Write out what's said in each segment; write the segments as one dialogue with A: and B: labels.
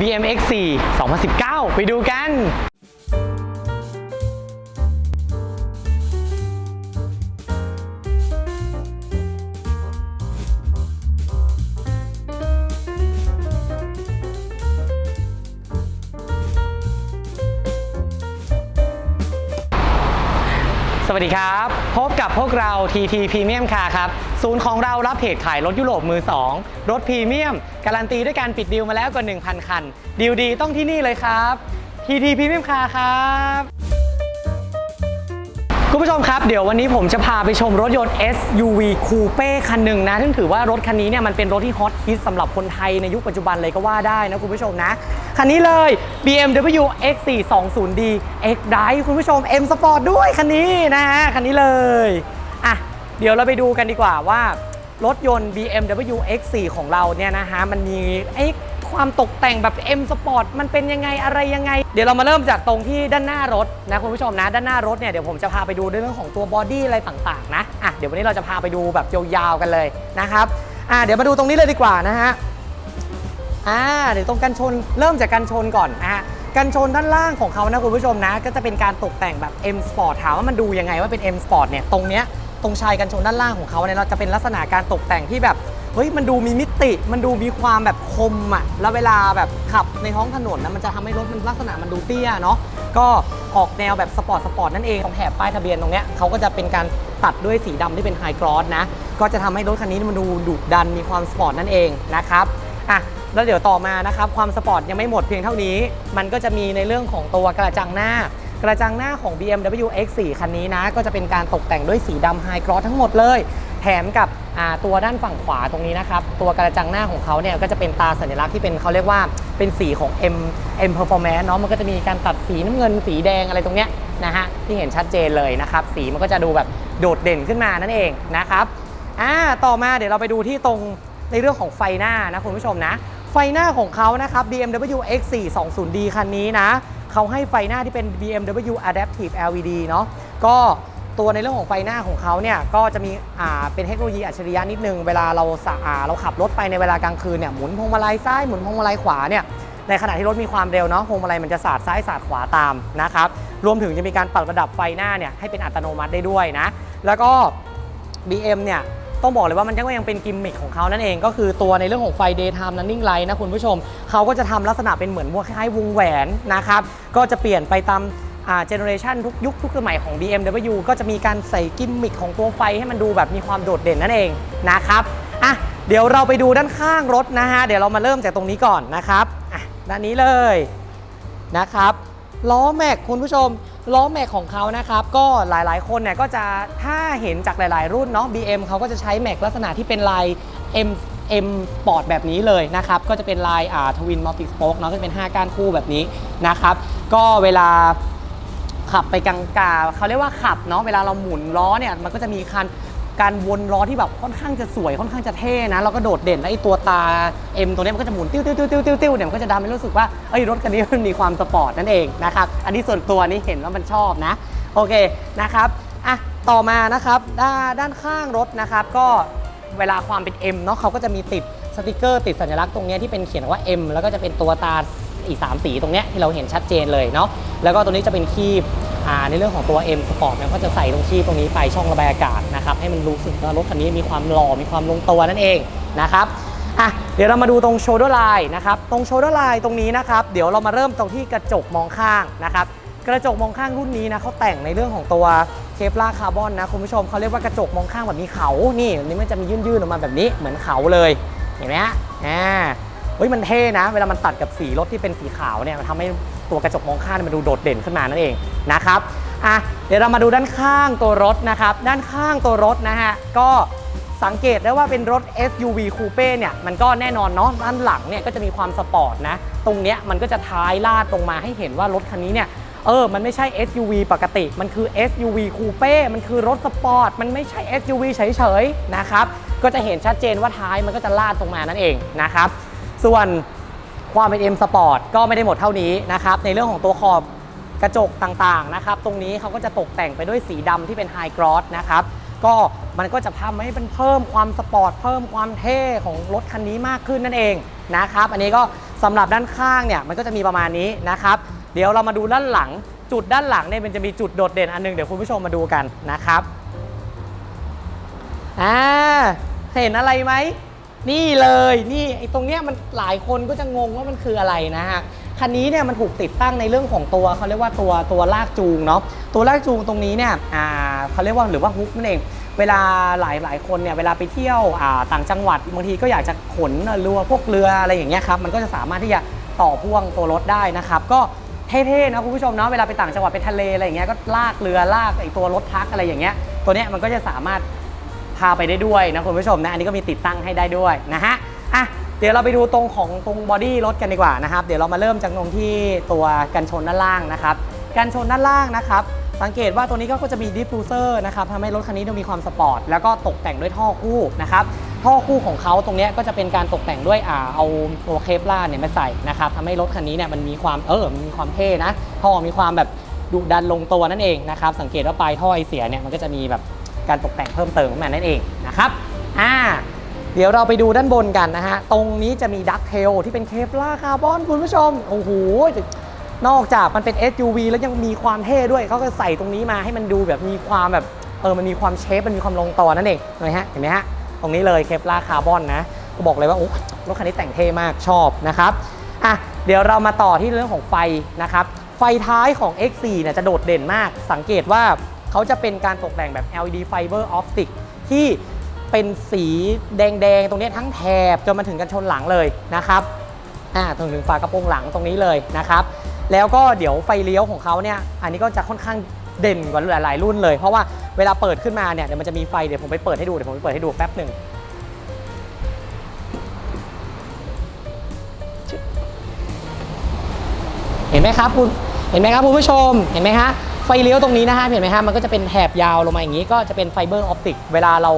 A: BMX 4 2019 ไปดูกัน สวัสดีครับ พบกับพวกเรา TT Premium Car ครับ ศูนย์ของเรารับเพจขายรถยุโรปมือ 2 รถพรีเมียม การันตีด้วยการปิดดีลมาแล้วกว่า 1,000 คัน ดีลดีต้องที่นี่เลยครับ TT Premium Car ครับ คุณผู้ชมครับ เดี๋ยววันนี้ผมจะพาไปชมรถยนต์ SUV Coupe คันหนึ่งนะ ซึ่งถือว่ารถคันนี้เนี่ยมันเป็นรถที่ฮอตฮิตสำหรับคนไทยในยุคปัจจุบันเลยก็ว่าได้นะคุณผู้ชมนะ คันนี้เลย BMW X420D X Drive คุณผู้ชม M Sport ด้วยคันนี้นะฮะคันนี้เลยอะเดี๋ยวเราไปดูกันดีกว่าว่ารถยนต์ BMW X4 ของเราเนี่ยนะฮะมันมีไอ้ ความตกแต่งแบบ M Sport มันเป็นยังไงอะไรยังไง เดี๋ยวเรามาเริ่มจากตรงที่ด้านหน้ารถนะคุณผู้ชมนะ ด้านหน้ารถเนี่ยเดี๋ยวผมจะพาไปดูเรื่องของตัวบอดี้อะไรต่างๆนะอะเดี๋ยววันนี้เราจะพาไปดูแบบยาวๆกันเลยนะครับอะเดี๋ยวมาดูตรงนี้เลยดีกว่านะฮะอ่าเดี๋ยวตรงกันชนเริ่มจากกันชนก่อนนะฮะกันชนด้านล่างของเขานะคุณผู้ชมนะ ก็จะเป็นการตกแต่งแบบ M Sport ถามว่ามันดูยังไงว่าเป็น M Sport เนี่ยตรงเนี้ย ตรงชายกันชนด้านล่างของเขาเนี่ยเราจะเป็นลักษณะการตกแต่งที่แบบเฮ้ยมันดูมีมิติ มันดูมีความแบบคมอะแล้วเวลาแบบขับในท้องถนนนะมันจะทำให้รถมันลักษณะมันดูเตี้ยเนาะก็ออกแนวแบบสปอร์ตสปอร์ตนั่นเองตรงแถบป้ายทะเบียนตรงเนี้ยเขาก็จะเป็นการตัดด้วยสีดำที่เป็นไฮกรอสนะก็จะทำให้รถคันนี้มันดูดุดันมีความสปอร์ตนั่นเองนะครับอะแล้วเดี๋ยวต่อมานะครับความสปอร์ตยังไม่หมดเพียงเท่านี้ มันก็จะมีในเรื่องของตัวกระจังหน้า กระจังหน้าของ BMW X4 คันนี้นะ ก็จะเป็นการตกแต่งด้วยสีดำไฮกรอสทั้งหมดเลย แถมกับตัวด้านฝั่งขวาตรงนี้นะครับ ตัวกระจังหน้าของเขาเนี่ยก็จะเป็นตาสัญลักษณ์ที่เป็นเขาเรียกว่าเป็นสีของ M M Performance เนาะมันก็จะมีการตัดสีน้ำเงินสีแดงอะไรตรงเนี้ยนะฮะที่เห็นชัดเจนเลยนะครับ สีมันก็จะดูแบบโดดเด่นขึ้นมานั่นเองนะครับอ่าต่อมาเดี๋ยวเราไปดูที่ตรงในเรื่องของไฟหน้านะคุณผู้ชมนะ ไฟหน้าของเขานะครับ BMW X420D คันนี้นะ เขาให้ไฟหน้าที่เป็น BMW Adaptive LED เนาะก็ตัวในเรื่องของไฟหน้าของเขาเนี่ยก็จะมีอ่าเป็นเทคโนโลยีอัจฉริยะนิดนึง เวลาเราสะอ่าเราขับรถไปในเวลากลางคืนเนี่ยหมุนพวงมาลัยซ้ายหมุนพวงมาลัยขวาเนี่ยในขณะที่รถมีความเร็วเนาะพวงมาลัยมันจะสาดซ้ายสาดขวาตามนะครับรวมถึงจะมีการปรับระดับไฟหน้าเนี่ยให้เป็นอัตโนมัติได้ด้วยนะแล้วก็ BM เนี่ย ต้องบอกเลยว่ามันก็ยังเป็นกิมมิคของเขานั่นเองก็คือตัวในเรื่องของไฟ daytime running light นะคุณผู้ชม เขาก็จะทำลักษณะเป็นเหมือนคล้ายวงแหวนนะครับ ก็จะเปลี่ยนไปตามเจเนอเรชันทุกยุคทุกสมัยของ BMW ก็จะมีการใส่กิมมิคของตัวไฟให้มันดูแบบมีความโดดเด่นนั่นเองนะครับอะเดี๋ยวเราไปดูด้านข้างรถนะฮะ เดี๋ยวเรามาเริ่มจากตรงนี้ก่อนนะครับอะด้านนี้เลยนะครับล้อแม็กคุณผู้ชม ล้อแม็กของเขานะครับ ก็หลายๆ คนเนี่ยก็จะถ้าเห็นจากหลาย ๆ รุ่นเนาะ BM เขาก็จะใช้แม็กลักษณะที่เป็นลาย M M Sport แบบนี้เลยนะครับ ก็จะเป็นลายอ่าทวินมัลติสโป๊กเนาะก็จะเป็น 5 ก้านคู่แบบนี้นะครับ ก็เวลาขับไปกลางกาเขาเรียกว่าขับเนาะเวลาเราหมุนล้อเนี่ยมันก็จะมีคัน การวนล้อที่แบบค่อนข้างจะสวยค่อนข้างจะเท่นะแล้วก็โดดเด่นแล้วไอ้ตัวตา M ตัวนี้มันก็จะหมุนติ้วติ้วติ้วติ้วติ้วติ้วเนี่ยมันก็จะทำให้รู้สึกว่าเอ้ยรถคันนี้มันมีความสปอร์ตนั่นเองนะครับอันนี้ส่วนตัวนี้เห็นว่ามันชอบนะโอเคนะครับอะต่อมานะครับด้านด้านข้างรถนะครับก็เวลาความเป็น M เนาะเขาก็จะมีติดสติกเกอร์ติดสัญลักษณ์ตรงเนี้ยที่เป็นเขียนว่า M แล้วก็จะเป็นตัวตาอีกสามสีตรงเนี้ยที่เราเห็นชัดเจนเลยเนาะแล้วก็ตรงนี้จะเป็นคีบ ในเรื่องของตัว M Sport เนี่ยก็จะใส่ตรงที่ตรงนี้ไปช่องระบายอากาศนะครับให้มันรู้สึกว่ารถคันนี้มีความหล่อมีความลงตัวนั่นเองนะครับอะเดี๋ยวเรามาดูตรง shoulder line นะครับตรง shoulder line ตรงนี้นะครับเดี๋ยวเรามาเริ่มตรงที่กระจกมองข้างนะครับกระจกมองข้างรุ่นนี้นะเขาแต่งในเรื่องของตัวเคปลาคาร์บอนนะคุณผู้ชมเขาเรียกว่ากระจกมองข้างแบบมีเขานี่นนี้มันจะมียื่นๆออกมาแบบนี้เหมือนเขาเลยเห็นไหมฮะอ่าเฮ้ยมันเท่นะ เวลามันตัดกับสีรถที่เป็นสีขาวเนี่ยมันทำให้ ตัวกระจกมองข้างมันดูโดดเด่นขึ้นมานั่นเองนะครับอะเดี๋ยวเรามาดูด้านข้างตัวรถนะครับ ด้านข้างตัวรถนะฮะก็สังเกตได้ว่าเป็นรถ SUV Coupe เนี่ยมันก็แน่นอนเนาะด้านหลังเนี่ยก็จะมีความสปอร์ตนะ ตรงเนี้ยมันก็จะท้ายลาดตรงมาให้เห็นว่ารถคันนี้เนี่ยเออ มันไม่ใช่ SUV ปกติ มันคือ SUV Coupe มันคือรถสปอร์ต มันไม่ใช่ SUV เฉยๆ นะครับ ก็จะเห็นชัดเจนว่าท้ายมันก็จะลาดตรงมานั่นเองนะครับ ส่วน ความเป็น M Sport ก็ไม่ได้หมดเท่านี้นะครับ ในเรื่องของตัวขอบกระจกต่างๆนะครับ ตรงนี้เขาก็จะตกแต่งไปด้วยสีดำที่เป็นไฮกรอสนะครับ ก็มันก็จะทำให้มันเพิ่มความสปอร์ต เพิ่มความเท่ของรถคันนี้มากขึ้นนั่นเองนะครับ อันนี้ก็สำหรับด้านข้างเนี่ยมันก็จะมีประมาณนี้นะครับ เดี๋ยวเรามาดูด้านหลัง จุดด้านหลังเนี่ยมันจะมีจุดโดดเด่นอันหนึงเดี๋ยวคุณผู้ชมมาดูกันนะครับอ่าเห็นอะไรไหม นี่เลยนี่ไอ้ตรงเนี้ยมันหลายคนก็จะงงว่ามันคืออะไรนะฮะคันนี้เนี่ยมันถูกติดตั้งในเรื่องของตัวเขาเรียกว่าตัวตัวลากจูงเนาะตัวลากจูงตรงนี้เนี่ยอ่าเขาเรียกว่าหรือว่าฮุกนั่นเอง เวลาหลายหลายคนเนี่ยเวลาไปเที่ยวอ่าต่างจังหวัดบางทีก็อยากจะขนเรือพวกเรืออะไรอย่างเงี้ยครับมันก็จะสามารถที่จะต่อพ่วงตัวรถได้นะครับก็เท่ๆนะคุณผู้ชมเนาะเวลาไปต่างจังหวัดไปทะเลอะไรอย่างเงี้ยก็ลากเรือลากไอตัวรถทักอะไรอย่างเงี้ยตัวเนี้ยมันก็จะสามารถาไปได้ด้วยนะคุณผู้ชมนะอันนี้ก็มีติดตั้งให้ได้ด้วยนะฮะอะเดี๋ยวเราไปดูตรงของตรงบอดี้รถกันดีกว่านะครับเดี๋ยวเรามาเริ่มจากตรงที่ตัวกันชนด้านล่างนะครับกันชนด้านล่างนะครับสังเกตว่าตัวนี้ก็จะมีดิฟฟูเซอร์นะครับทำให้รถคันนี้ดูมีความสปอร์ตแล้วก็ตกแต่งด้วยท่อคู่นะครับท่อคู่ของเขาตรงนี้ก็จะเป็นการตกแต่งด้วยอ่าเอาตัวเคปล่าเนี่ยมาใส่นะครับทำให้รถคันนี้เนี่ยมันมีความเออมีความเท่นะท่อมีความแบบดุดันลงตัวนั่นเองนะครับสังเกตว่าปลายท่อไอเสียเนี่ยมันก็จะมีแบบ การตกแต่งเพิ่มเติมขึ้นมานั่นเองนะครับอ่าเดี๋ยวเราไปดูด้านบนกันนะฮะ ตรงนี้จะมีดักเทลที่เป็นเคปลาร์คาร์บอนคุณผู้ชม โอ้โห นอกจากมันเป็น SUV แล้วยังมีความเท่ด้วย เขาก็ใส่ตรงนี้มาให้มันดูแบบมีความแบบ เออ มันมีความเชฟ มันมีความลงตัวนั่นเองเห็นไหมฮะ เห็นไหมฮะ ตรงนี้เลยเคปลาร์คาร์บอนนะ ก็บอกเลยว่า โอ้รถคันนี้แต่งเท่มากชอบนะครับ อะ เดี๋ยวเรามาต่อที่เรื่องของไฟนะครับ ไฟท้ายของ X4 เนี่ยจะโดดเด่นมาก สังเกตว่า เขาจะเป็นการตกแต่งแบบ LED Fiber Optic ที่เป็นสีแดงๆ ตรงนี้ทั้งแถบจนมาถึงกันชนหลังเลยนะครับอ่าตรงถึงฝากระโปรงหลังตรงนี้เลยนะครับ แล้วก็เดี๋ยวไฟเลี้ยวของเขาเนี่ย อันนี้ก็จะค่อนข้างเด่นกว่าหลายๆ รุ่นเลย เพราะว่าเวลาเปิดขึ้นมาเนี่ยเดี๋ยวมันจะมีไฟเดี๋ยวผมไปเปิดให้ดูเดี๋ยวผมไปเปิดให้ดูแป๊บหนึ่งเห็นไหมครับคุณเห็นไหมครับคุณผู้ชมเห็นไหมฮะ ไฟเลี้ยวตรงนี้นะฮะเห็นไหมฮะมันก็จะเป็นแถบยาวลงมาอย่างนี้ ก็จะเป็นไฟเบอร์ออปติกเวลาเรา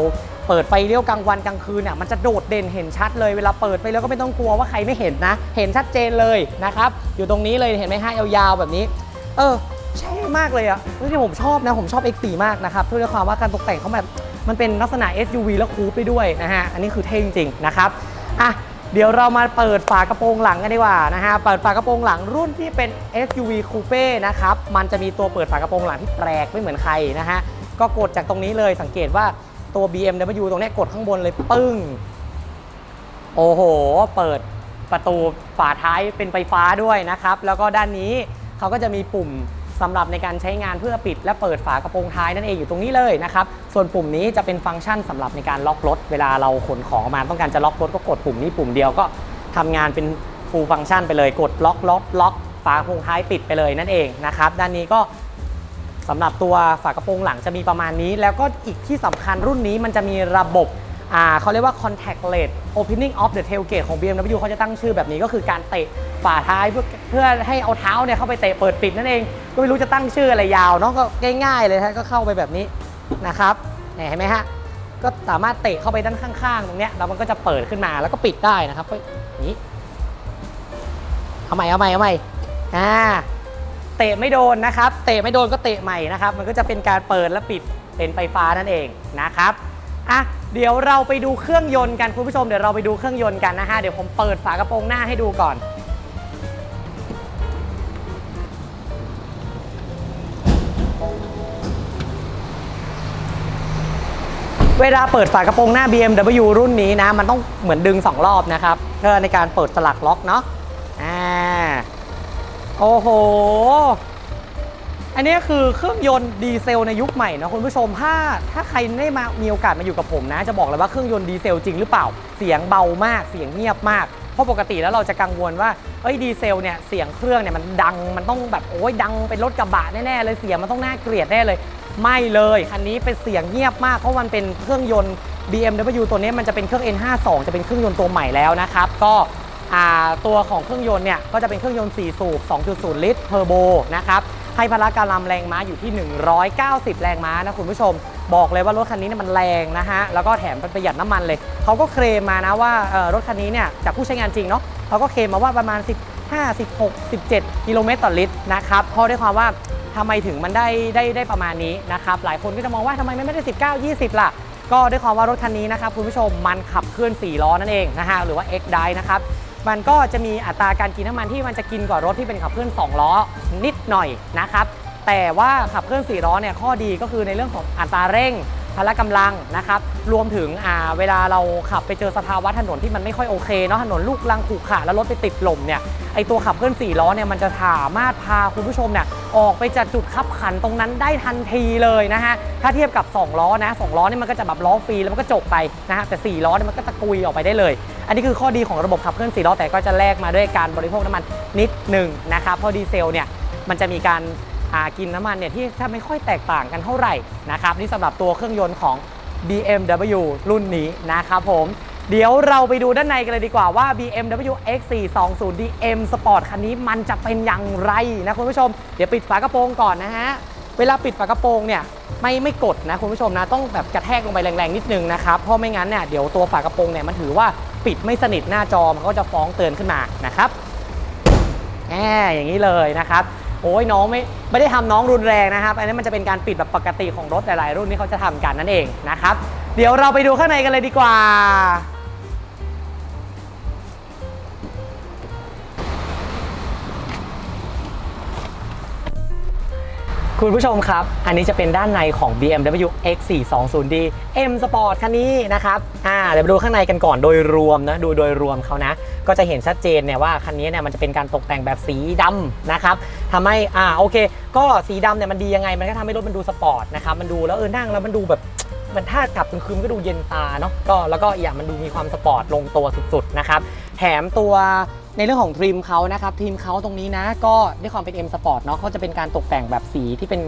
A: เปิดไฟเลี้ยวกลางวันกลางคืนเนี่ยมันจะโดดเด่นเห็นชัดเลยเวลาเปิดไฟเลี้ยวก็ไม่ต้องกลัวว่าใครไม่เห็นนะ เห็นชัดเจนเลยนะครับอยู่ตรงนี้เลยเห็นไหมฮะยาวๆแบบนี้ เออใช่มากเลยอะเฮ้ยที่ผมชอบนะผมชอบ X4 มากนะครับด้วยความว่าการตกแต่งเขาแบบมันเป็นลักษณะ SUV แล้วคูปไปด้วยนะฮะอันนี้คือเท่จริงๆนะครับอะ เดี๋ยวเรามาเปิดฝากระโปรงหลังกันดีกว่านะฮะ เปิดฝากระโปรงหลังรุ่นที่เป็น SUV Coupe นะครับ มันจะมีตัวเปิดฝากระโปรงหลังที่แปลกไม่เหมือนใครนะฮะ ก็กดจากตรงนี้เลยสังเกตว่าตัว BMW ตรงนี้กดข้างบนเลยปึ้ง โอ้โห เปิดประตูฝาท้ายเป็นไฟฟ้าด้วยนะครับ แล้วก็ด้านนี้เขาก็จะมีปุ่ม สำหรับในการใช้งานเพื่อปิดและเปิดฝากระโปรงท้ายนั่นเองอยู่ตรงนี้เลยนะครับ ส่วนปุ่มนี้จะเป็นฟังก์ชันสำหรับในการล็อกรถ เวลาเราขนของมาต้องการจะล็อกรถก็กดปุ่มนี้ปุ่มเดียวก็ทำงานเป็น full ฟังก์ชันไปเลยกดล็อกล็อกล็อกฝากระโปรงท้ายปิดไปเลยนั่นเองนะครับด้านนี้ก็สำหรับตัวฝากระโปรงหลังจะมีประมาณนี้ แล้วก็อีกที่สำคัญรุ่นนี้มันจะมีระบบ อ่าเขาเรียกว่า contactless opening of the tailgate ของ BMW เขาจะตั้งชื่อแบบนี้ก็คือการเตะฝาท้ายเพื่อเพื่อให้เอาเท้าเนี่ยเข้าไปเตะเปิดปิดนั่นเอง ก็ไม่รู้จะตั้งชื่ออะไรยาวเนาะก็ง่ายๆเลยฮะก็เข้าไปแบบนี้นะครับเห็นไหมฮะก็สามารถเตะเข้าไปด้านข้างๆ ตรงเนี้ยแล้วมันก็จะเปิดขึ้นมาแล้วก็ปิดได้นะครับนี้เอาใหม่เอาใหม่เอาใหม่อ่าเตะไม่โดนนะครับ เตะไม่โดนก็เตะใหม่นะครับ มันก็จะเป็นการเปิดและปิดเป็นไฟฟ้านั่นเองนะครับอะ เดี๋ยวเราไปดูเครื่องยนต์กันคุณผู้ชมเดี๋ยวเราไปดูเครื่องยนต์กันนะฮะเดี๋ยวผมเปิดฝากระโปรงหน้าให้ดูก่อน เวลาเปิดฝากระโปรงหน้า BMW รุ่นนี้นะ มันต้องเหมือนดึง 2 รอบนะครับเพื่อในการเปิดสลักล็อกเนาะอ่าโอ้โห อันนี้คือเครื่องยนต์ดีเซลในยุคใหม่นะคุณผู้ชม ถ้าถ้าใครได้มามีโอกาสมาอยู่กับผมนะ จะบอกเลยว่าเครื่องยนต์ดีเซลจริงหรือเปล่า เสียงเบามาก เสียงเงียบมาก เพราะปกติแล้วเราจะกังวลว่า เอ้ยดีเซลเนี่ยเสียงเครื่องเนี่ยมันดัง มันต้องแบบโอ้ยดังเป็นรถกระบะแน่ๆเลย เสียงมันต้องน่าเกลียดแน่เลย ไม่เลย คันนี้เป็นเสียงเงียบมาก เพราะมันเป็นเครื่องยนต์ BMW ตัวนี้มันจะเป็นเครื่อง N52 จะเป็นเครื่องยนต์ตัวใหม่แล้วนะครับ ก็ตัวของเครื่องยนต์เนี่ยก็จะเป็นเครื่องยนต์4สูบ2.0 ลิตรเทอร์โบนะครับ ให้พละกำลังแรงม้าอยู่ที่ 190 แรงม้านะคุณผู้ชม บอกเลยว่ารถคันนี้เนี่ยมันแรงนะฮะ แล้วก็แถมเป็นประหยัดน้ำมันเลย เขาก็เคลมมานะว่ารถคันนี้เนี่ยจากผู้ใช้งานจริงเนาะเขาก็เคลมมาว่าประมาณ 15 16 17 กิโลเมตรต่อลิตรนะครับ เพราะด้วยความว่าทำไมถึงมันได้ได้ได้ประมาณนี้นะครับ หลายคนก็จะมองว่าทำไมมันไม่ได้ 19 20 ล่ะ ก็ด้วยความว่ารถคันนี้นะครับคุณผู้ชมมันขับเคลื่อน 4 ล้อนั่นเองนะฮะหรือว่า X Drive นะครับ มันก็จะมีอัตราการกินน้ำมันที่มันจะกินกว่ารถที่เป็นขับเคลื่อน2ล้อนิดหน่อยนะครับแต่ว่าขับเคลื่อน4ล้อเนี่ยข้อดีก็คือในเรื่องของอัตราเร่ง พละกำลังนะครับรวมถึงอ่าเวลาเราขับไปเจอสภาวะถนนที่มันไม่ค่อยโอเคเนาะถนนลูกลังขรุขระแล้วรถไปติดลมเนี่ยไอตัวขับเคลื่อน4ล้อเนี่ยมันจะสามารถพาคุณผู้ชมเนี่ยออกไปจากจุดขับขันตรงนั้นได้ทันทีเลยนะฮะถ้าเทียบกับ 2 ล้อนะ2ล้อเนี่ยมันก็จะแบบล้อฟรีแล้วมันก็จบไปนะฮะแต่ 4 ล้อเนี่ยมันก็ตะกุยออกไปได้เลย อันนี้คือข้อดีของระบบขับเคลื่อน4ล้อแต่ก็จะแลกมาด้วยการบริโภคน้ำมันนิดหนึ่งนะครับเพราะดีเซลเนี่ยมันจะมีการ อ่ากินน้ำมันเนี่ยที่ถ้าไม่ค่อยแตกต่างกันเท่าไหร่นะครับนี่สำหรับตัวเครื่องยนต์ของ BMW รุ่นนี้นะครับผมเดี๋ยวเราไปดูด้านในกันเลยดีกว่าว่า BMW X420D M Sport คันนี้มันจะเป็นอย่างไรนะคุณผู้ชม เดี๋ยวปิดฝากระโปรงก่อนนะฮะ เวลาปิดฝากระโปรงเนี่ยไม่ไม่กดนะคุณผู้ชมนะต้องแบบกระแทกลงไปแรงๆนิดนึงนะครับเพราะไม่งั้นเนี่ยเดี๋ยวตัวฝากระโปรงเนี่ยมันถือว่าปิดไม่สนิทหน้าจอมันก็จะฟ้องเตือนขึ้นมานะครับแหมอย่างนี้เลยนะครับ โอ้ยน้องไม่ไม่ได้ทำน้องรุนแรงนะครับ อันนี้มันจะเป็นการปิดแบบปกติของรถหลายๆรุ่นที่เขาจะทำกันนั่นเองนะครับ เดี๋ยวเราไปดูข้างในกันเลยดีกว่า คุณผู้ชมครับ อันนี้จะเป็นด้านในของ BMW X420D M Sport คันนี้นะครับ อ่า เดี๋ยวไปดูข้างในกันก่อนโดยรวมนะ ดูโดยรวมเขานะ ก็จะเห็นชัดเจนเนี่ยว่าคันนี้เนี่ยมันจะเป็นการตกแต่งแบบสีดำนะครับทำให้ อ่า โอเค ก็สีดำเนี่ยมันดียังไง มันก็ทำให้รถมันดูสปอร์ตนะครับ มันดูแล้วเออ นั่งแล้วมันดูแบบมันถ้ากลับกลางคืนก็ดูเย็นตาเนาะ ก็แล้วก็อย่างมันดูมีความสปอร์ตลงตัวสุดๆนะครับ แถมตัวในเรื่องของทริมเขานะครับทริมเขาตรงนี้นะ ก็ด้วยความเป็น M Sport เนาะเขาจะเป็นการตกแต่งแบบสีที่เป็น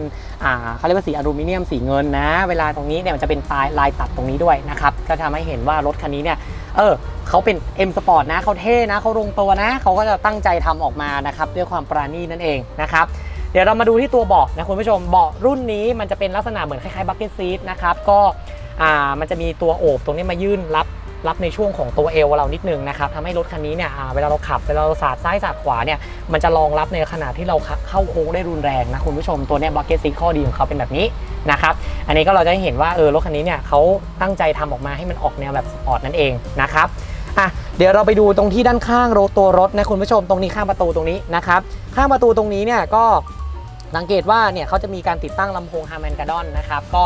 A: อ่าเขาเรียกว่าสีอลูมิเนียมสีเงินนะ เวลาตรงนี้เนี่ยมันจะเป็นปลายลายตัดตรงนี้ด้วยนะครับก็ทำให้เห็นว่ารถคันนี้เนี่ยเออเขาเป็น M Sport นะเขาเท่นะเขาลงตัวนะเขาก็จะตั้งใจทำออกมานะครับด้วยความปราณีนั่นเองนะครับเดี๋ยวเรามาดูที่ตัวเบาะนะคุณผู้ชมเบาะรุ่นนี้มันจะเป็นลักษณะเหมือนคล้ายๆบักเก็ตซีทนะครับก็อ่ามันจะมีตัวโอบตรงนี้มายื่นรับ รับในช่วงของตัวเอวเรานิดนึงนะครับทำให้รถคันนี้เนี่ยเวลาเราขับเวลาเราสาดซ้ายสาดขวาเนี่ยมันจะรองรับในขณะที่เราเข้าโค้งได้รุนแรงนะคุณผู้ชมตัวเนี้บักเก็ตซีข้อดีของเขาเป็นแบบนี้นะครับอันนี้ก็เราจะเห็นว่าเออรถคันนี้เนี่ยเขาตั้งใจทำออกมาให้มันออกแนวแบบสปอร์ตนั่นเองนะครับอะเดี๋ยวเราไปดูตรงที่ด้านข้างรถตัวรถนะคุณผู้ชมตรงนี้ข้างประตูตรงนี้นะครับข้างประตูตรงนี้เนี่ยก็สังเกตว่าเนี่ยเขาจะมีการติดตั้งลำโพงฮาร์แมนกาดอนนะครับก็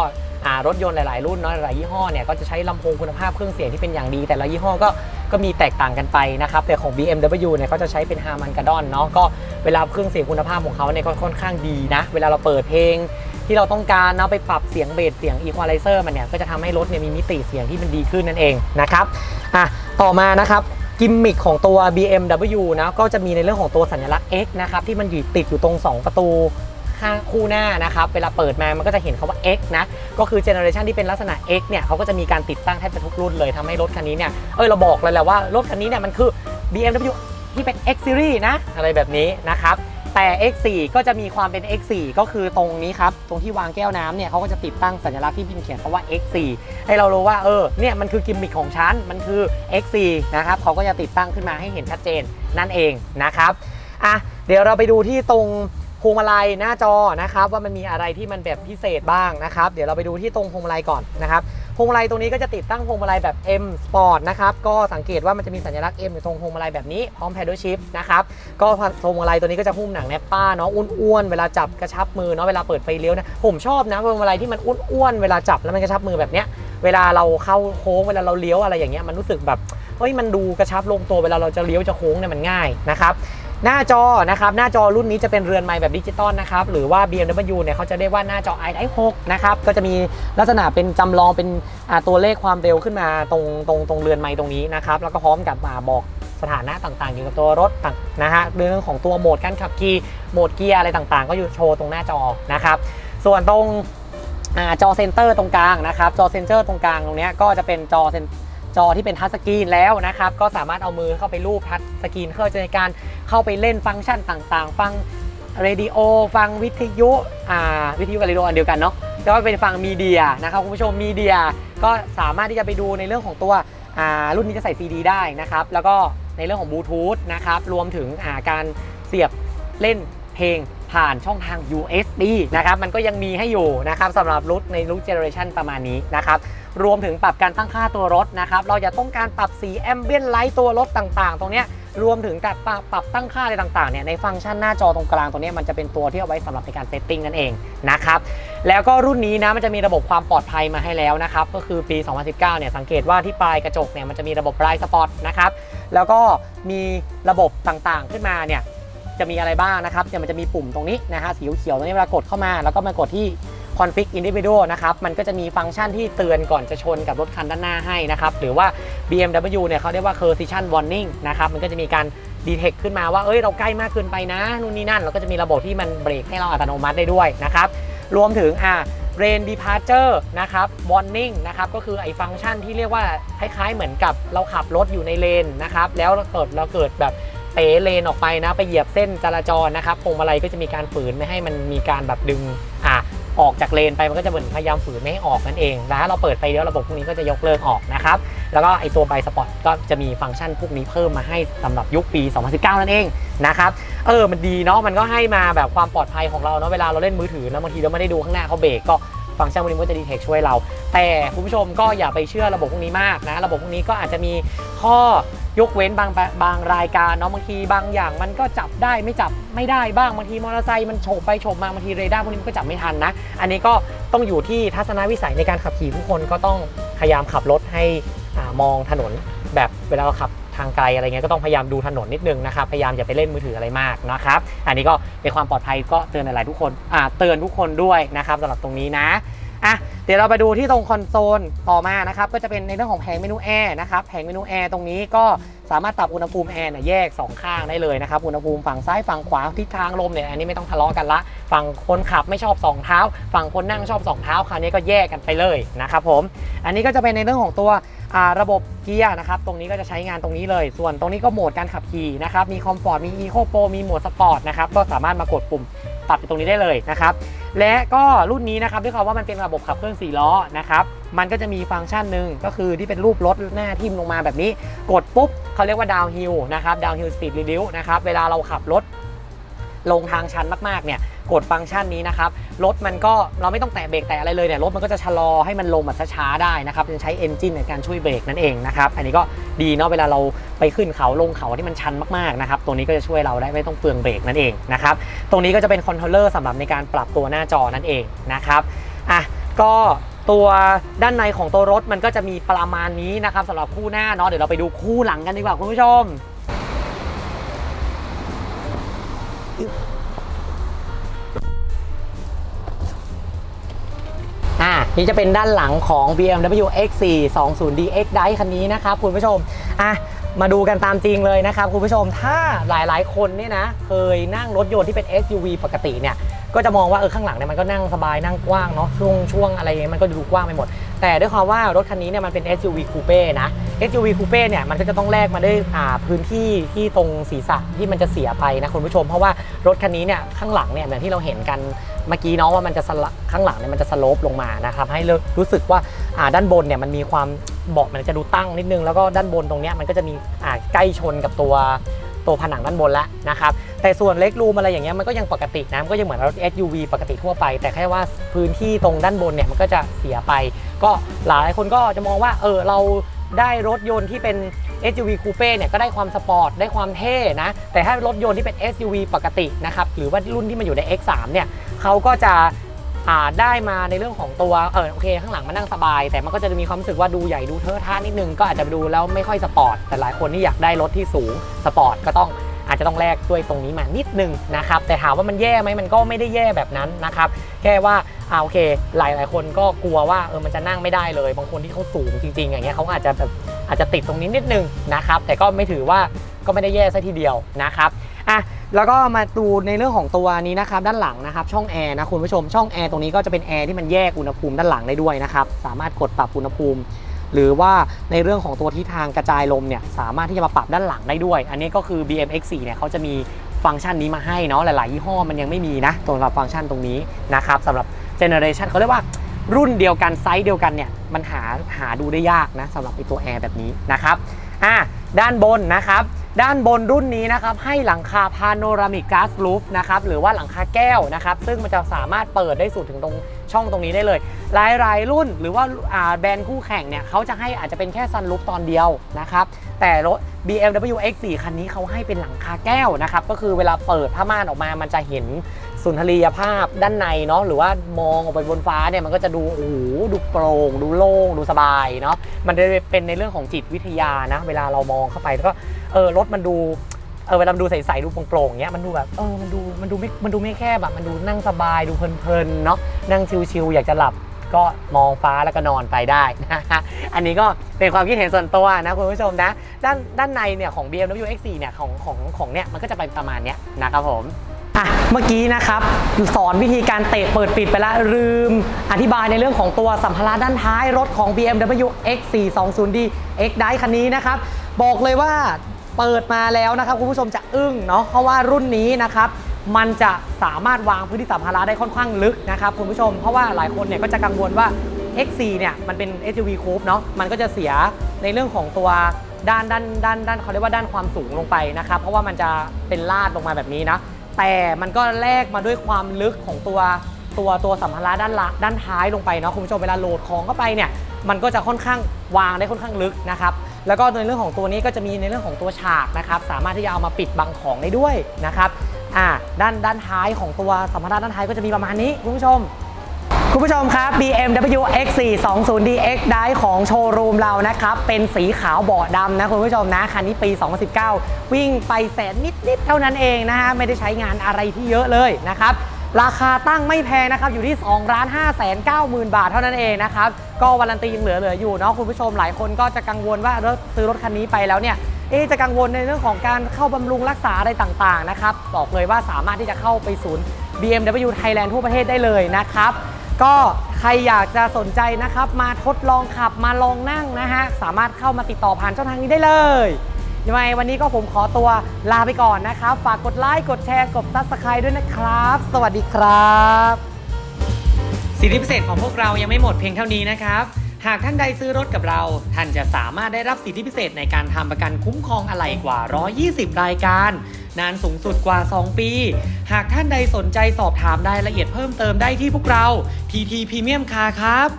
A: รถยนต์หลาย ๆ รุ่นเนาะหลายยี่ห้อเนี่ยก็จะใช้ลำโพงคุณภาพเครื่องเสียงที่เป็นอย่างดี แต่ละยี่ห้อก็ก็มีแตกต่างกันไปนะครับแต่ของ BMW เนี่ยเขาจะใช้เป็นฮาร์แมนกาดอนเนาะก็เวลาเครื่องเสียงคุณภาพของเขาเนี่ยก็ค่อนข้างดีนะ เวลาเราเปิดเพลงที่เราต้องการเนาะไปปรับเสียงเบสเสียงอีควอไลเซอร์มันเนี่ยก็จะทำให้รถเนี่ยมีมิติเสียงที่มันดีขึ้นนั่นเองนะครับอะต่อมานะครับกิมมิคของตัว BMW นะก็จะมีในเรื่องของตัวสัญลักษณ์ X นะครับที่มันอยู่ติดอยู่ตรง 2 ประตู ข้างคู่หน้านะครับเวลาเปิดมามันก็จะเห็นคาว่า X นะก็คือเจเนอเรชันที่เป็นลักษณะ X เนี่ยเขาก็จะมีการติดตั้งแทบจะทุกรุ่นเลยทำให้รถคันนี้เนี่ยเออเราบอกเลยแหละว่ารถคันนี้เนี่ยมันคือ BMW ที่เป็น X Series นะ อะไรแบบนี้นะครับแต่ X4 ก็จะมีความเป็น X4 ก็คือตรงนี้ครับ ตรงที่วางแก้วน้ำเนี่ยเขาก็จะติดตั้งสัญลักษณ์ที่พิมพ์เขียนคำว่า X4 ให้เรารู้ว่าเออเนี่ยมันคือกิมมิคของฉัน มันคือ X4 นะครับเขาก็จะติดตั้งขึ้นมาให้เห็นชัดเจนนั่นเองนะครับอะเดี๋ยวเราไปดูที่ตรง พวงมาลัยหน้าจอนะครับว่ามันมีอะไรที่มันแบบพิเศษบ้างนะครับ เดี๋ยวเราไปดูที่ตรงพวงมาลัยก่อนนะครับพวงมาลัยตรงนี้ก็จะติดตั้งพวงมาลัยแบบ M Sport นะครับก็สังเกตว่ามันจะมีสัญลักษณ์ M อยู่ตรงพวงมาลัยแบบนี้พร้อม paddle shift นะครับก็พวงมาลัยตัวนี้ก็จะหุ้มหนังแนปป้าเนาะอ้วนๆเวลาจับกระชับมือเนาะเวลาเปิดไฟเลี้ยวนะผมชอบนะพวงมาลัยที่มันอ้วนๆเวลาจับแล้วมันกระชับมือแบบเนี้ยเวลาเราเข้าโค้งเวลาเราเลี้ยวอะไรอย่างเงี้ยมันรู้สึกแบบเฮ้ยมันดูกระชับลงตัวเวลาเราจะเลี้ยวจะโค้งเนี่ยมันง่ายนะครับ หน้าจอนะครับหน้าจอรุ่นนี้จะเป็นเรือนไม้แบบดิจิตอลนะครับหรือว่า BMW เนี่ยเขาจะเรียกว่าหน้าจอ i i 6นะครับก็จะมีลักษณะเป็นจำลองเป็นตัวเลขความเร็วขึ้นมาตรงตรงตรงเรือนไม้ตรงนี้นะครับแล้วก็พร้อมกับมาบอกสถานะต่างๆเกี่กับตัวรถต่างนะฮะเรื่องของตัวโหมดการขับขี่โหมดเกียร์อะไรต่างๆ ก็อยู่โชว์ตรงหน้าจอนะครับส่วนตรงอจอเซนเตอร์ตรงกลางนะครับจอเซนเตอร์ตรงกลางตรงเนี้ยก็จะเป็นจอเซน จอที่เป็นทัชสกรีนแล้วนะครับ ก็สามารถเอามือเข้าไปรูปทัชสกรีนเพื่อจะในการเข้าไปเล่นฟังก์ชันต่างๆ ฟังเรดิโอ ฟังวิทยุ อ่า วิทยุกับเรดิโออันเดียวกันเนาะจะว่าเป็นฟังมีเดียนะครับคุณผู้ชมมีเดียก็สามารถที่จะไปดูในเรื่องของตัว อ่า รุ่นนี้จะใส่ซีดีได้นะครับ แล้วก็ในเรื่องของบลูทูธนะครับ รวมถึง อ่า การเสียบเล่นเพลงผ่านช่องทาง USB นะครับ มันก็ยังมีให้อยู่นะครับสำหรับรุ่นในรุ่นเจเนอเรชันประมาณนี้นะครับ รวมถึงปรับการตั้งค่าตัวรถนะครับ เราจะต้องการปรับสีแอมเบียนไลท์ตัวรถต่างๆ ตรงนี้รวมถึงการปรับปรับตั้งค่าอะไรต่างๆเนี่ยในฟังก์ชันหน้าจอตรงกลางตัวเนี้มันจะเป็นตัวที่เอาไว้สำหรับในการเซตติ้งนั่นเองนะครับแล้วก็รุ่นนี้นะมันจะมีระบบความปลอดภัยมาให้แล้วนะครับก็คือปี 2019 เนี่ยสังเกตว่าที่ปลายกระจกเนี่ยมันจะมีระบบปลายสปอตนะครับแล้วก็มีระบบต่างๆขึ้นมาเนี่ยจะมีอะไรบ้างนะครับเนี่ยมันจะมีปุ่มตรงนี้นะฮะสีเขียวๆตรงนี้เวลากดเข้ามา แล้วก็มากดที่ config individual นะครับมันก็จะมีฟังก์ชันที่เตือนก่อนจะชนกับรถคันด้านหน้าให้นะครับหรือว่า BMW เนี่ยเขาเรียกว่า collision warning นะครับมันก็จะมีการ detect ขึ้นมาว่าเอ้ยเราใกล้มากเกินไปนะนู่นนี่นั่นแล้วก็จะมีระบบที่มันเบรกให้เราอัตโนมัติได้ด้วยนะครับรวมถึงอ่า rain departure นะครับ warning นะครับก็คือไอ้ฟังก์ชันที่เรียกว่าคล้ายๆเหมือนกับเราขับรถอยู่ในเลนนะครับแล้วเราเกิดเราเกิดแบบเป๋เลนออกไปนะไปเหยียบเส้นจราจรนะครับพวงมาลัยก็จะมีการฝืนไม่ให้มันมีการแบบดึงอ่า ออกจากเลนไปมันก็จะเหมือนพยายามฝืนไม่ให้ออกนั่นเองนะเราเปิดไฟเลี้ยวระบบพวกนี้ก็จะยกเลิกออกนะครับ แล้วก็ไอตัวใบสปอร์ตก็จะมีฟังก์ชันพวกนี้เพิ่มมาให้สำหรับยุคปี 2019 นั่นเองนะครับ เออ มันดีเนาะ มันก็ให้มาแบบความปลอดภัยของเราเนาะ เวลาเราเล่นมือถือนะบางทีเราไม่ได้ดูข้างหน้าเขาเบรกก็ฟังก์ชันพวกนี้ก็จะดีเทคช่วยเรา แต่คุณผู้ชมก็อย่าไปเชื่อระบบพวกนี้มากนะ ระบบพวกนี้ก็อาจจะมีข้อ ยกเว้นบางบางรายการเนาะบางทีบางอย่างมันก็จับได้ไม่จับไม่ได้บ้างบางทีมอเตอร์ไซค์มันโฉบไปโฉบมาบางทีเรดาร์พวกนี้มันก็จับไม่ทันนะ อันนี้ก็ต้องอยู่ที่ทัศนวิสัยในการขับขี่ผู้คนก็ต้องพยายามขับรถให้อามองถนน แบบเวลาเราขับทางไกลอะไรเงี้ยก็ต้องพยายามดูถนนนิดนึงนะครับพยายามอย่าไปเล่นมือถืออะไรมากนะครับอันนี้ก็เป็นความปลอดภัยก็เตือนหลายๆทุกคนอ่าเตือนทุกคนด้วยนะครับสำหรับตรงนี้นะ อะเดี๋ยวเราไปดูที่ตรงคอนโซลต่อมานะครับก็จะเป็นในเรื่องของแผงเมนูแอร์นะครับแผงเมนูแอร์ตรงนี้ก็สามารถปรับอุณหภูมิแอร์เนี่ยแยก 2 ข้างได้เลยนะครับอุณหภูมิฝั่งซ้ายฝั่งขวาทิศทางลมเนี่ยอันนี้ไม่ต้องทะเลาะกันละ ฝั่งคนขับไม่ชอบสองเท้า ฝั่งคนนั่งชอบสองเท้าคราวนี้ก็แยกกันไปเลยนะครับผมอันนี้ก็จะเป็นในเรื่องของตัวระบบเกียร์นะครับตรงนี้ก็จะใช้งานตรงนี้เลย ส่วนตรงนี้ก็โหมดการขับขี่นะครับมีคอมฟอร์ตมีอีโคโปรมีโหมดสปอร์ตนะครับก็สามารถมากดปุ่ม ปรับไปตรงนี้ได้เลยนะครับและก็รุ่นนี้นะครับด้วยความว่ามันเป็นระบบขับเคลื่อน4ล้อนะครับมันก็จะมีฟังก์ชันหนึ่งก็คือที่เป็นรูปรถหน้าทิ่มลงมาแบบนี้ กดปุ๊บเขาเรียกว่าดาวฮิลนะครับดาวฮิลสปีดรีดิวนะครับเวลาเราขับรถลงทางชันมากๆเนี่ย กดฟังก์ชันนี้นะครับรถมันก็เราไม่ต้องแตะเบรกแตะอะไรเลยเนี่ยรถมันก็จะชะลอให้มันลงแบบช้าๆได้นะครับจะใช้เอนจินในการช่วยเบรกนั่นเองนะครับอันนี้ก็ดีเนาะเวลาเราไปขึ้นเขาลงเขาที่มันชันมากๆนะครับตัวนี้ก็จะช่วยเราได้ไม่ต้องเปลืองเบรกนั่นเองนะครับตรงนี้ก็จะเป็นคอนโทรลเลอร์สำหรับในการปรับตัวหน้าจอนั่นเองนะครับอะก็ตัวด้านในของตัวรถมันก็จะมีประมาณนี้นะครับสำหรับคู่หน้าเนาะเดี๋ยวเราไปดูคู่หลังกันดีกว่าคุณผู้ชม นี่จะเป็นด้านหลังของ BMW X4 20DX Drive คันนี้นะครับคุณผู้ชมอะมาดูกันตามจริงเลยนะครับคุณผู้ชมถ้าหลายๆ คนเนี่ยนะเคยนั่งรถยนต์ที่เป็น SUV ปกติเนี่ย ก็จะมองว่าเออข้างหลังเนี่ยมันก็นั่งสบายนั่งกว้างเนาะช่วงช่วงอะไรมันก็ดูกว้างไปหมด แต่ด้วยความว่ารถคันนี้เนี่ยมันเป็น SUV Coupe นะ SUV Coupe เนี่ยมันก็จะต้องแลกมาด้วยอ่าพื้นที่ที่ตรงศีรษะที่มันจะเสียไปนะคุณผู้ชม เพราะว่ารถคันนี้เนี่ยข้างหลังเนี่ยอย่างที่เราเห็นกันเมื่อกี้เนาะว่ามันจะสละข้างหลังเนี่ยมันจะสโลปลงมานะครับให้รู้สึกว่าอ่าด้านบนเนี่ยมันมีความเบาะมันจะดูตั้งนิดนึงแล้วก็ด้านบนตรงเนี้ยมันก็จะมีอ่าใกล้ชนกับตัว ตัวผนังด้านบนแล้วนะครับแต่ส่วนเล็กรูมอะไรอย่างเงี้ยมันก็ยังปกตินะนก็ยังเหมือนรถ SUV ปกติทั่วไป แต่แค่ว่าพื้นที่ตรงด้านบนเนี่ยมันก็จะเสียไป ก็หลายคนก็จะมองว่าเออเราได้รถยนต์ที่เป็น SUV Coupe เนี่ยก็ได้ความสปอร์ตได้ความเท่นะ แต่ถ้ารถยนต์ที่เป็น SUV ปกตินะครับหรือว่ารุ่นที่มันอยู่ใน X3 เนี่ยเขาก็จะ ได้มาในเรื่องของตัวเออโอเค ข้างหลังมันนั่งสบาย แต่มันก็จะมีความรู้สึกว่าดูใหญ่ดูเทอะทะนิดนึงก็อาจจะดูแล้วไม่ค่อยสปอร์ตแต่หลายคนที่อยากได้รถที่สูงสปอร์ตก็ต้องอาจจะต้องแลกด้วยตรงนี้มานิดนึงนะครับแต่ถามว่ามันแย่ไหมมันก็ไม่ได้แย่แบบนั้นนะครับแค่ว่าอ่าโอเค หลายหลายคนก็กลัวว่าเออมันจะนั่งไม่ได้เลย บางคนที่เขาสูงจริง ๆ อย่างเงี้ยเขาอาจจะแบบอาจจะติดตรงนี้นิดนึงนะครับแต่ก็ไม่ถือว่าก็ไม่ได้แย่ซะทีเดียวนะครับอะ แล้วก็มาดูในเรื่องของตัวนี้นะครับด้านหลังนะครับช่องแอร์นะคุณผู้ชมช่องแอร์ตรงนี้ก็จะเป็นแอร์ที่มันแยกอุณหภูมิด้านหลังได้ด้วยนะครับสามารถกดปรับอุณหภูมิ หรือว่าในเรื่องของตัวทิศทางกระจายลมเนี่ยสามารถที่จะมาปรับด้านหลังได้ด้วย อันนี้ก็คือ BMX4 เนี่ยเขาจะมีฟังก์ชันนี้มาให้เนาะหลาย ๆ ยี่ห้อมันยังไม่มีนะสำหรับฟังก์ชันตรงนี้นะครับสำหรับเจเนอเรชันเขาเรียกว่ารุ่นเดียวกันไซส์เดียวกันเนี่ยมันหาหาดูได้ยากนะสำหรับไอตัวแอร์แบบนี้นะครับอะด้านบนนะครับ ด้านบนรุ่นนี้นะครับให้หลังคาพาโนรามิกกาสลูฟนะครับหรือว่าหลังคาแก้วนะครับซึ่งมันจะสามารถเปิดได้สุดถึงตรงช่องตรงนี้ได้เลย หลายๆ รุ่นหรือว่าาแบรนด์คู่แข่งเนี่ยเขาจะให้อาจจะเป็นแค่ซันลูฟตอนเดียวนะครับแต่รถ BMW X4 คันนี้เขาให้เป็นหลังคาแก้วนะครับก็คือเวลาเปิดผ้าม่านออกมามันจะเห็น สุนทรียภาพด้านในเนาะหรือว่ามองออกไปบนฟ้าเนี่ยมันก็จะดูโอ้โหดูโปร่งดูโล่งดูสบายเนาะมันจะเป็นในเรื่องของจิตวิทยานะ เวลาเรามองเข้าไปแล้วก็เออรถมันดูเออเวลาดูใสๆดูโปร่งๆเงี้ยมันดูแบบเออมันดูมันดูไม่มันดูไม่แคบแบบมันดูนั่งสบายดูเพลินๆเนาะนั่งชิลๆอยากจะหลับก็มองฟ้าแล้วก็นอนไปได้นะฮะอันนี้ก็เป็นความคิดเห็นส่วนตัวนะคุณผู้ชมนะ ด้านด้านในเนี่ยของ BMW X4 เนี่ยของของของเนี่ยมันก็จะเป็นประมาณเนี้ยนะครับผม อะเมื่อกี้นะครับสอนวิธีการเตะเปิดปิดไปแล้วลืม อธิบายในเรื่องของตัวสัมภาระด้านท้ายรถของ BMW X420D X Drive คันนี้นะครับ บอกเลยว่าเปิดมาแล้วนะครับ คุณผู้ชมจะอึ้งเนาะเพราะว่ารุ่นนี้นะครับมันจะสามารถวางพื้นที่สัมภาระได้ค่อนข้างลึกนะครับคุณผู้ชมเพราะว่าหลายคนเนี่ยก็จะกังวลว่า X4 เนี่ยมันเป็น SUV Coupe เนาะมันก็จะเสียในเรื่องของตัวด้านด้านด้านด้านเขาเรียกว่าด้านความสูงลงไปนะครับเพราะว่ามันจะเป็นลาดลงมาแบบนี้นะ แต่มันก็แลกมาด้วยความลึกของตัวตัวตัวสัมภาระด้านละด้านท้ายลงไปเนาะคุณผู้ชมเวลาโหลดของเข้าไปเนี่ยมันก็จะค่อนข้างวางได้ค่อนข้างลึกนะครับแล้วก็ในเรื่องของตัวนี้ก็จะมีในเรื่องของตัวฉากนะครับสามารถที่จะเอามาปิดบังของได้ด้วยนะครับอ่าด้านด้านท้ายของตัวสัมภาระด้านท้ายก็จะมีประมาณนี้คุณผู้ชม คุณผู้ชมครับ BMW X420DX ได้ของโชว์รูมเรานะครับ เป็นสีขาวเบาะดำนะคุณผู้ชมนะ คันนี้ปี 2019 วิ่งไปแสนนิด ๆ เท่านั้นเองนะฮะ ไม่ได้ใช้งานอะไรที่เยอะเลยนะครับราคาตั้งไม่แพงนะครับ อยู่ที่2ล้าน5แสน9หมื่นบาทเท่านั้นเองนะครับ ก็วารันตียังเหลือเหลือยู่เนาะคุณผู้ชมหลายคนก็จะกังวลว่ารถซื้อรถคันนี้ไปแล้วเนี่ยเอ๊จะกังวลในเรื่องของการเข้าบำรุงรักษาอะไรต่างๆนะครับ บอกเลยว่าสามารถที่จะเข้าไปศูนย์ BMW Thailand ทั่วประเทศได้เลยนะครับ ก็ใครอยากจะสนใจนะครับ มาทดลองขับมาลองนั่งนะฮะ สามารถเข้ามาติดต่อผ่านช่องทางนี้ได้เลยยังไงวันนี้ก็ผมขอตัวลาไปก่อนนะครับ ฝากกดไลค์ กดแชร์ กด subscribe ด้วยนะครับ สวัสดีครับ สิทธิพิเศษของพวกเรายังไม่หมดเพียงเท่านี้นะครับ หากท่านใดซื้อรถกับเรา ท่านจะสามารถได้รับสิทธิพิเศษในการทำประกันคุ้มครองอะไหล่กว่า 120 รายการ นานสูงสุดกว่า 2 ปี หากท่านใดสนใจสอบถามรายละเอียดเพิ่มเติมได้ที่พวกเรา TT Premium Car ครับ